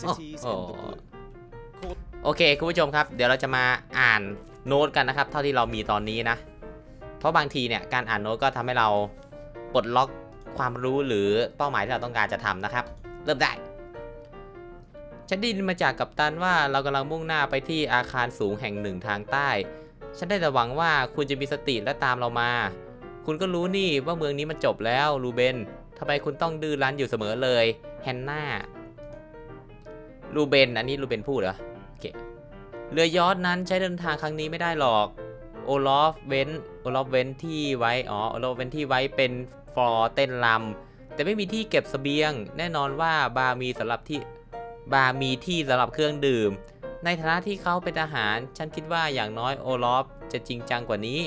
cities in the blue. โอเคคุณผู้ชมครับ เดี๋ยวเราจะมาอ่านโน้ตกันนะครับ เท่าที่เรามีตอนนี้นะ เพราะบางทีเนี่ยการอ่านโน้ตก็ทำให้เราปลดล็อกความรู้หรือเป้าหมายที่เราต้องการจะทำนะครับ เริ่มได้ฉันได้ยินมาจากกัปตันว่าเรากำลังมุ่งหน้าไปที่อาคารสูงแห่งหนึ่งทางใต้ ฉันได้แต่หวังว่าคุณจะมีสติและตามเรามา คุณก็รู้นี่ว่าเมืองนี้มันจบแล้วลูเบนทำไมคุณต้องดื้อรั้นอยู่เสมอเลยแฮนนา ลูเบน อันนี้ลูเบนพูดเหรอโอเคเรือยอชต์นั้นใช้เดินทางครั้งนี้ไม่ได้หรอก โอลอฟเว้นโอลอฟเว้นที่ไว้ อ๋อ โอลอฟเว้นที่ไว้เป็นฟลอร์เต้นลำ แต่ไม่มีที่เก็บเสบียง แน่นอนว่าบาร์มีสำหรับที่บาร์มีที่สำหรับเครื่องดื่ม ในฐานะที่เขาเป็นทหาร ฉันคิดว่าอย่างน้อยโอลอฟจะจริงจังกว่านี้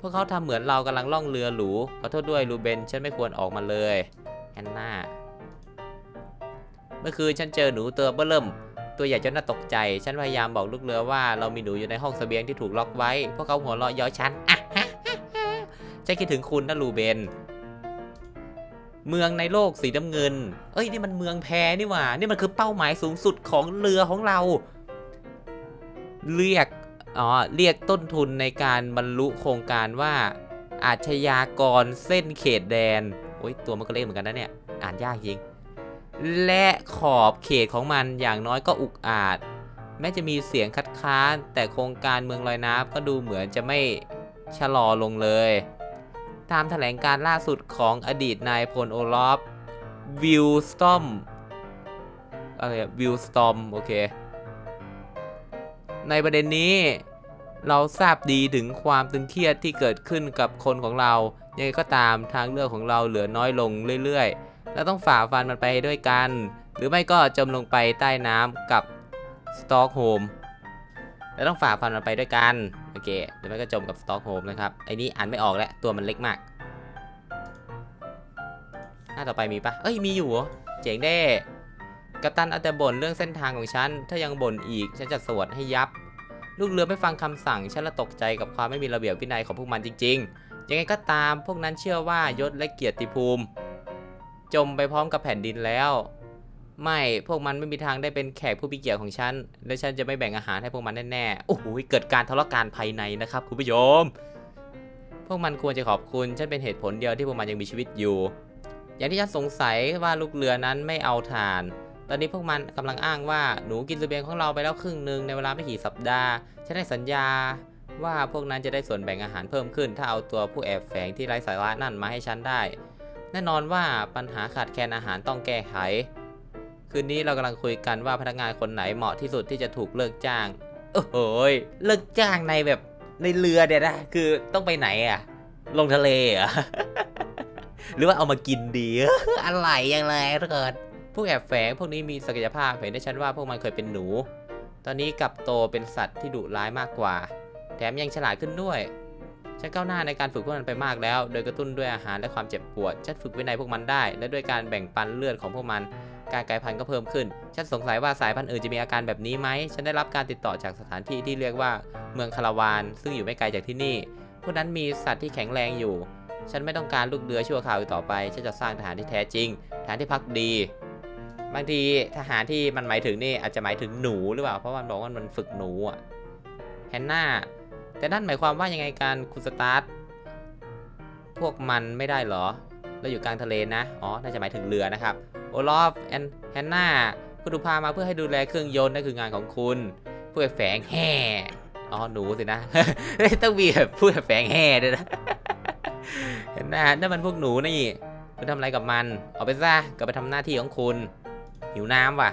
พวกเขาทำเหมือนเรากำลังล่องเรือหรู ขอโทษด้วยลูเบน ฉันไม่ควรออกมาเลยแอนนา มื่อคืนฉันเจอหนูตัวเบ้อเริ่ม ตัวใหญ่จนน่าตกใจ ฉันพยายามบอกลูกเรือว่าเรามีหนูอยู่ในห้องเสบียงที่ถูกล็อกไว้ พวกเขาหัวเราะเย้อฉันอะฮะฮะฮะฉันคิดถึงคุณนะลูเบน เมืองในโลกสีน้ำเงิน เอ้ยนี่มันเมืองแพนี่หว่า นี่มันคือเป้าหมายสูงสุดของเรือของเรา เรียก อ๋อ เรียกต้นทุนในการบรรลุโครงการว่า อาชญากรเส้นเขตแดน โอ้ยตัวมันก็เล็กเหมือนกันนะเนี่ย อ่านยากจริง และขอบเขตของมันอย่างน้อยก็อุกอาจ แม้จะมีเสียงคัดค้านแต่โครงการเมืองลอยน้ำก็ดูเหมือนจะไม่ชะลอลงเลย ตามแถลงการล่าสุดของอดีตนายพลโอลอฟวิลสตอมอะไรวิลสตอมโอเค ในประเด็นนี้เราทราบดีถึงความตึงเครียดที่เกิดขึ้นกับคนของเรายังไงก็ตามทางเลือกของเราเหลือน้อยลงเรื่อยๆ เราต้องฝ่าฟันมันไปด้วยกัน หรือไม่ก็จมลงไปใต้น้ำกับสตอกโฮมเราต้องฝ่าฟันมันไปด้วยกัน โอเคหรือไม่ก็จมกับสตอกโฮมนะครับไอ้นี้อ่านไม่ออกแล้วตัวมันเล็กมาก หน้าต่อไปมีปะเอ้ยมีอยู่เหรอเจ๋งเด้กัปตันเอาแต่บ่นเรื่องเส้นทางของฉัน ถ้ายังบ่นอีกฉันจะสวดให้ยับ ลูกเรือไม่ฟังคำสั่ง ฉันละตกใจกับความไม่มีระเบียบวินัยของพวกมันจริง ๆ ยังไงก็ตามพวกนั้นเชื่อว่ายศและเกียรติภูมิ จมไปพร้อมกับแผ่นดินแล้ว ไม่พวกมันไม่มีทางได้เป็นแขกผู้มีเกียรติของฉัน และฉันจะไม่แบ่งอาหารให้พวกมันแน่ๆโอ้โหเกิดการทะเลาะกันภายในนะครับคุณผู้ชมพวกมันควรจะขอบคุณฉันเป็นเหตุผลเดียวที่พวกมันยังมีชีวิตอยู่ อย่างที่ฉันสงสัยว่าลูกเรือนั้นไม่เอาทาน ตอนนี้พวกมันกำลังอ้างว่าหนูกินสเสบียงของเราไปแล้วครึ่งหนึ่งในเวลาไม่กี่สัปดาห์ฉันได้สัญญาว่าพวกนั้นจะได้ส่วนแบ่งอาหารเพิ่มขึ้น ถ้าเอาตัวผู้แอบแฝงที่ไร้สาระนั่นมาให้ฉันได้ แน่นอนว่าปัญหาขาดแคลนอาหารต้องแก้ไข คืนนี้เรากำลังคุยกันว่าพนักงานคนไหนเหมาะที่สุดที่จะถูกเลิกจ้าง โอ้โหยเลิกจ้างในแบบในเรือเดี๋ยนะคือต้องไปไหนอะลงทะเลอะหรือว่าเอามากินดีอะไรอย่างไรทุกคนผู้แอบแฝงพวกนี้มีศักยภาพเห็นได้ชัดว่าพวกมันเคยเป็นหนู ตอนนี้กลับโตเป็นสัตว์ที่ดุร้ายมากกว่า แถมยังฉลาดขึ้นด้วย ฉันก้าวหน้าในการฝึกพวกมันไปมากแล้ว โดยกระตุ้นด้วยอาหารและความเจ็บปวด ฉันฝึกวินัยพวกมันได้ และด้วยการแบ่งปันเลือดของพวกมัน การกลายพันธุ์ก็เพิ่มขึ้น ฉันสงสัยว่าสายพันธุ์อื่นจะมีอาการแบบนี้ไหม ฉันได้รับการติดต่อจากสถานที่ที่เรียกว่าเมืองคาราวาน ซึ่งอยู่ไม่ไกลจากที่นี่พวกนั้นมีสัตว์ที่แข็งแรงอยู่ ฉันไม่ต้องการลูกเรือชั่วคราวอีกต่อไป ฉันจะสร้างทหารที่แท้จริง ทหารที่พักดี บางทีทหารที่มันหมายถึงนี่อาจจะหมายถึงหนูหรือเปล่า เพราะมันบอกว่ามันฝึกหนูอะแฮนนา แต่นั่นหมายความว่ายังไงการคุณสตาร์ทพวกมันไม่ได้เหรอ เราอยู่กลางทะเลนะ อ๋อ น่าจะหมายถึงเรือนะครับ โอลอฟแอนแฮนนาคุณถูกพามาเพื่อให้ดูแลเครื่องยนต์นั่นคืองานของคุณผู้แฝงแห่อ๋อ หนูสินะ ต้องมีแบบผู้แฝงแห่ด้วยนะเห็นไหมนั่นมันพวกหนูนี่ คุณทำอะไรกับมัน เอาไปซะกลับไปทำหน้าที่ของคุณ หิวน้ำว่ะ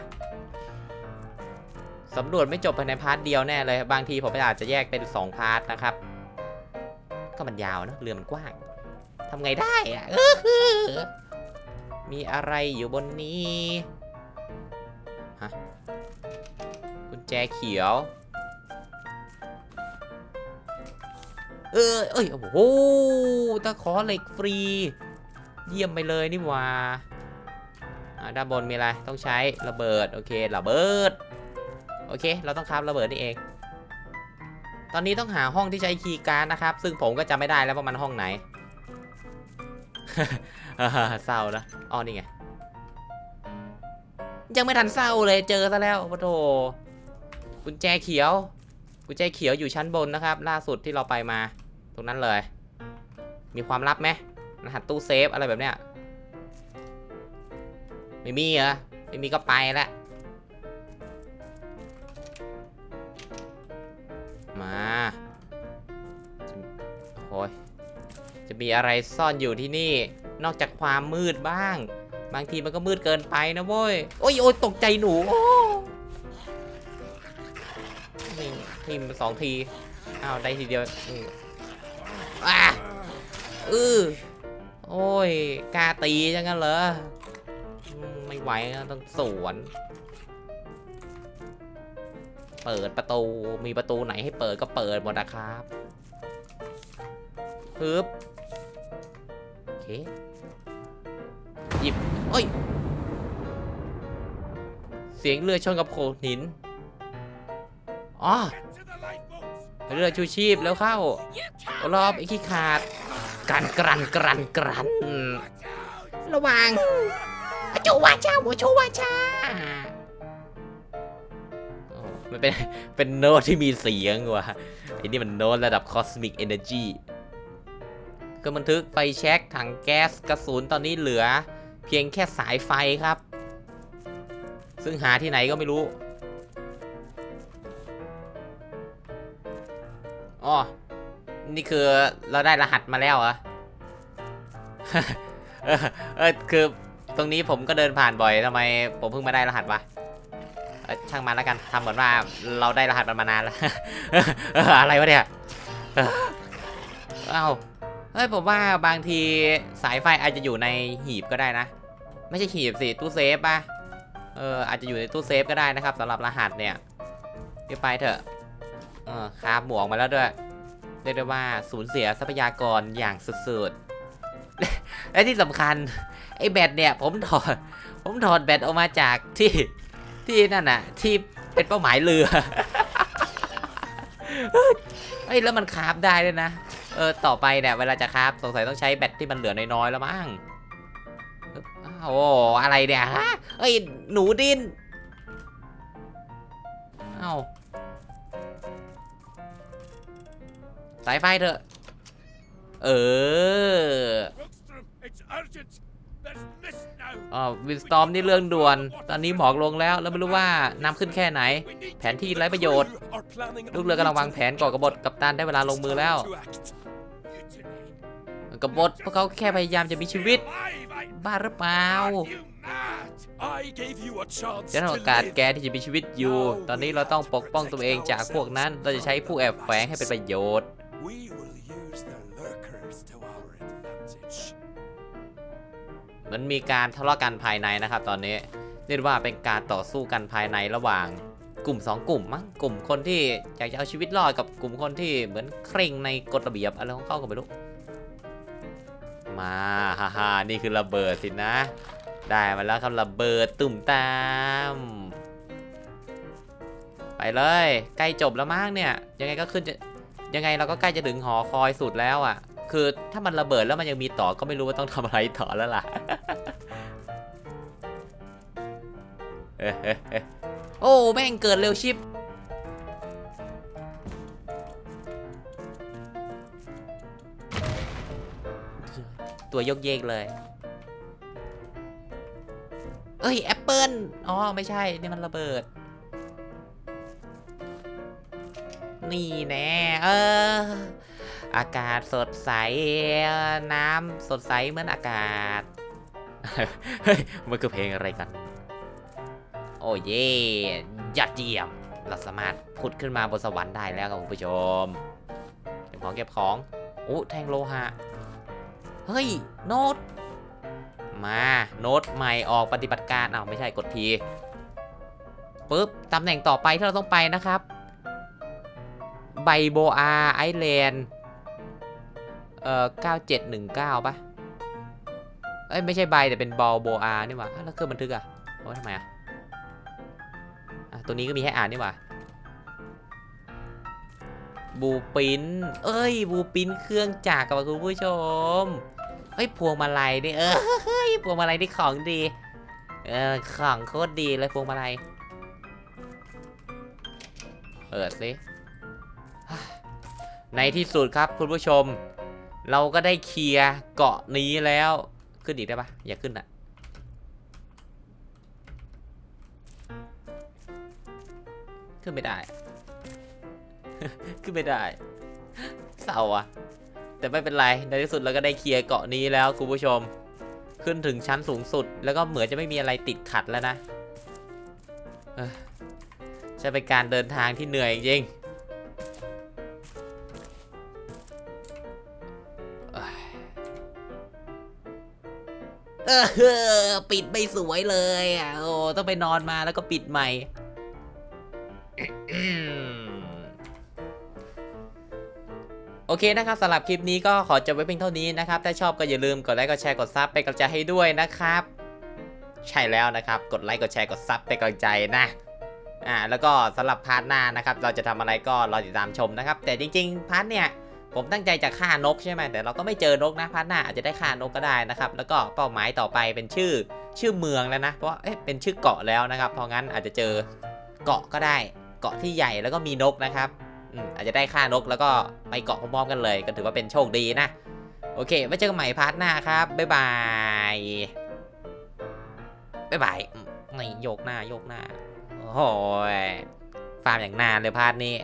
สำรวจไม่จบภายในพาร์ทเดียวแน่เลย บางทีผมอาจจะแยกเป็น 2 พาร์ทนะครับ ก็มันยาวนะเรือมันกว้างทำไงได้อะมีอะไรอยู่บนนี้ฮะกุญแจเขียว เออเอ้ย โอ้โหตะขอเหล็กฟรี เยี่ยมไปเลยนี่ว่าด้านบนมีอะไร ต้องใช้ระเบิด โอเค ระเบิด โอเค เราต้องคราบระเบิดนี่เอง ตอนนี้ต้องหาห้องที่ใช้คีย์การ์ดนะครับ ซึ่งผมก็จำไม่ได้แล้วว่ามันห้องไหนเศร้านะอ๋อนี่ไง ยังไม่ทันเศร้าเลยเจอซะแล้วโอ้โถกุญแจเขียว กุญแจเขียวอยู่ชั้นบนนะครับ ล่าสุดที่เราไปมา ตรงนั้นเลย มีความลับไหมรหัสตู้เซฟอะไรแบบเนี้ย ไม่มีเหรอ ไม่มีก็ไปละ จะมีอะไรซ่อนอยู่ที่นี่ นอกจากความมืดบ้าง บางทีมันก็มืดเกินไปนะโว้ย โอ้ยโอ้ยตกใจหนูโอ้นี่ทีมสองที อ้าว ได้ทีเดียวอืมอะอือโอ้ยกล้าตีจังกันเหรอ ไม่ไหวนะต้องสวน เปิดประตู มีประตูไหนให้เปิดก็เปิดหมดนะครับปึ๊บ เค หยิบเอ้ย เสียงเรือชนกับโขดหิน อ๋อเรือชูชีพแล้วเข้ารอบไอ้ขี้ขาดกรันกรันกรันกรัน ระวังโจวาชาหัวโชวาชามันเป็นเป็นโน้ตที่มีเสียงว่ะไอ้นี่มันโน้ตระดับ Cosmic Energy ก็บันทึกไฟแช็กถังแก๊สกระสุนตอนนี้เหลือ เพียงแค่สายไฟครับ ซึ่งหาที่ไหนก็ไม่รู้อ๋อนี่คือเราได้รหัสมาแล้วเหรอเออเออคือตรงนี้ผมก็เดินผ่านบ่อยทำไมผมเพิ่งมาได้รหัสวะช่างมันแล้วกันทำเหมือนว่าเราได้รหัสมันมานานแล้วอะไรวะเนี่ยออเอ้า เฮ้ยผมว่าบางทีสายไฟอาจจะอยู่ในหีบก็ได้นะ ไม่ใช่หีบสิตู้เซฟป่ะเอออาจจะอยู่ในตู้เซฟก็ได้นะครับสำหรับรหัสเนี่ยเดี๋ยวไปเถอะเออคาบหมวกมาแล้วด้วยเรียกได้ว่าสูญเสียทรัพยากรอย่างสุดๆ และที่สำคัญไอ้แบตเนี่ย ผมถอดผมถอดแบตออกมาจากที่ที่นั่นน่ะ ที่เป็นเป้าหมายเรือเฮ้ยแล้วมันคาฟได้ด้วยนะ เออต่อไปเนี่ยเวลาจะคราบสงสัยต้องใช้แบตที่มันเหลือน้อยๆแล้วมั้งโอ้อะไรเนี่ยฮะเอ้ยหนูดินเอ้าสายไฟเถอะ เออ อ๋อวินสตอมนี่เรื่องด่วน ตอนนี้หมอกลงแล้ว แล้วไม่รู้ว่าน้ำขึ้นแค่ไหน แผนที่ไร้ประโยชน์ ลูกเรือกำลังวางแผนก่อกบฏกับตันได้เวลาลงมือแล้ว กบฏพวกเขาแค่พยายามจะมีชีวิต บ้าหรือเปล่าฉันให้โอกาสแกที่จะมีชีวิตอยู่ ตอนนี้เราต้องปกป้องตัวเองจากพวกนั้น เราจะใช้ผู้แอบแฝงให้เป็นประโยชน์ เหมันมีการทะเลาะกันภายในนะครับ ตอนนี้เรียกว่าเป็นการต่อสู้กันภายในระหว่างกลุ่มสองกลุ่มมั้งกลุ่มคนที่อยากจะเอาชีวิตรอดกับกลุ่มคนที่เหมือนเคร่งในกฎระเบียบอะไรของเขาก็ไม่รู้มาฮ่าฮ่านี่คือระเบิดสินะ ได้มาแล้วครับระเบิดตุ่มตาม ไปเลย ใกล้จบแล้วมั้งเนี่ย ยังไงก็ขึ้นจะยังไงเราก็ใกล้จะถึงหอคอยสุดแล้วอะ คือถ้ามันระเบิดแล้วมันยังมีต่อก็ไม่รู้ว่าต้องทำอะไรต่อแล้วล่ะโอ้แม่งเกิดเร็วชิปตัวยกเยกเลย เอ้ยแอปเปิลอ๋อ ไม่ใช่ นี่มันระเบิด นี่แน่ เออ อากาศสดใสน้ำสดใสเหมือนอากาศ เฮ้ย มันคือเพลงอะไรกัน โอ้เย่ยอดเยี่ยม เราสามารถพุดขึ้นมาบนสวรรค์ได้แล้วครับคุณผู้ชม เก็บของเก็บของโอ้แทงโลหะ เฮ้ย โน้ต มาโน้ตใหม่ออกปฏิบัติการอ้าวไม่ใช่กดทีปุ๊บตำแหน่งต่อไปที่เราต้องไปนะครับไบโบอาไอแลนด์ เอ่อ9719ปะเอ้ยไม่ใช่ไบแต่เป็นบอลโบอานี่หว่าแล้วเครื่องบันทึกอะโอ้ทำไมอะอะตัวนี้ก็มีให้อ่านนี่หว่าบูปินเอ้ย บูปินเครื่องจักรกับคุณผู้ชมเฮ้ยพวงมาลัยนี่เออเฮ้ยพวงมาลัยนี่ของดี เออของโคตรดีเลยพวงมาลัยเปิดสิในที่สุดครับคุณผู้ชม เราก็ได้เคลียร์เกาะนี้แล้ว ขึ้นอีกได้ปะอย่าขึ้นอะขึ้นไม่ได้ ขึ้นไม่ได้ เศร้าอะแต่ไม่เป็นไร ในที่สุดเราก็ได้เคลียร์เกาะนี้แล้วคุณผู้ชม ขึ้นถึงชั้นสูงสุด แล้วก็เหมือนจะไม่มีอะไรติดขัดแล้วนะจะเป็นการเดินทางที่เหนื่อยจริง ออปิดไม่สวยเลยอะโอ้ต้องไปนอนมาแล้วก็ปิดใหม่โอเคนะครับสำหรับคลิปนี้ก็ขอจบไว้เพียงเท่านี้นะครับ ถ้าชอบก็อย่าลืมกดไลค์กดแชร์กดซับเป็นกำลังใจให้ด้วยนะครับ ใช่แล้วนะครับ กดไลค์กดแชร์กดซับเป็นกำลังใจนะอ่าแล้วก็สำหรับพาร์ทหน้านะครับ เราจะทำอะไรก็รอติดตามชมนะครับ แต่จริง ๆ พาร์ทเนี่ย ผมตั้งใจจะฆ่านกใช่ไหมแต่เราก็ไม่เจอนกนะพาร์ทหน้าอาจจะได้ฆ่านกก็ได้นะครับ แล้วก็เป้าหมายต่อไปเป็นชื่อชื่อเมืองแล้วนะเพราะว่าเอ๊ะเป็นชื่อเกาะแล้วนะครับเพราะงั้นอาจจะเจอเกาะก็ได้ เกาะที่ใหญ่แล้วก็มีนกนะครับอืมอาจจะได้ค่านกแล้วก็ไปเกาะพร้อมๆกันเลย ก็ถือว่าเป็นโชคดีนะ โอเคไว้เจอกันใหม่พาร์ทหน้าครับบ๊ายบายบ๊ายบายนี่โยกหน้าโยกหน้าโอ้โหยฟาร์มอย่างนานเลยพาร์ทนี้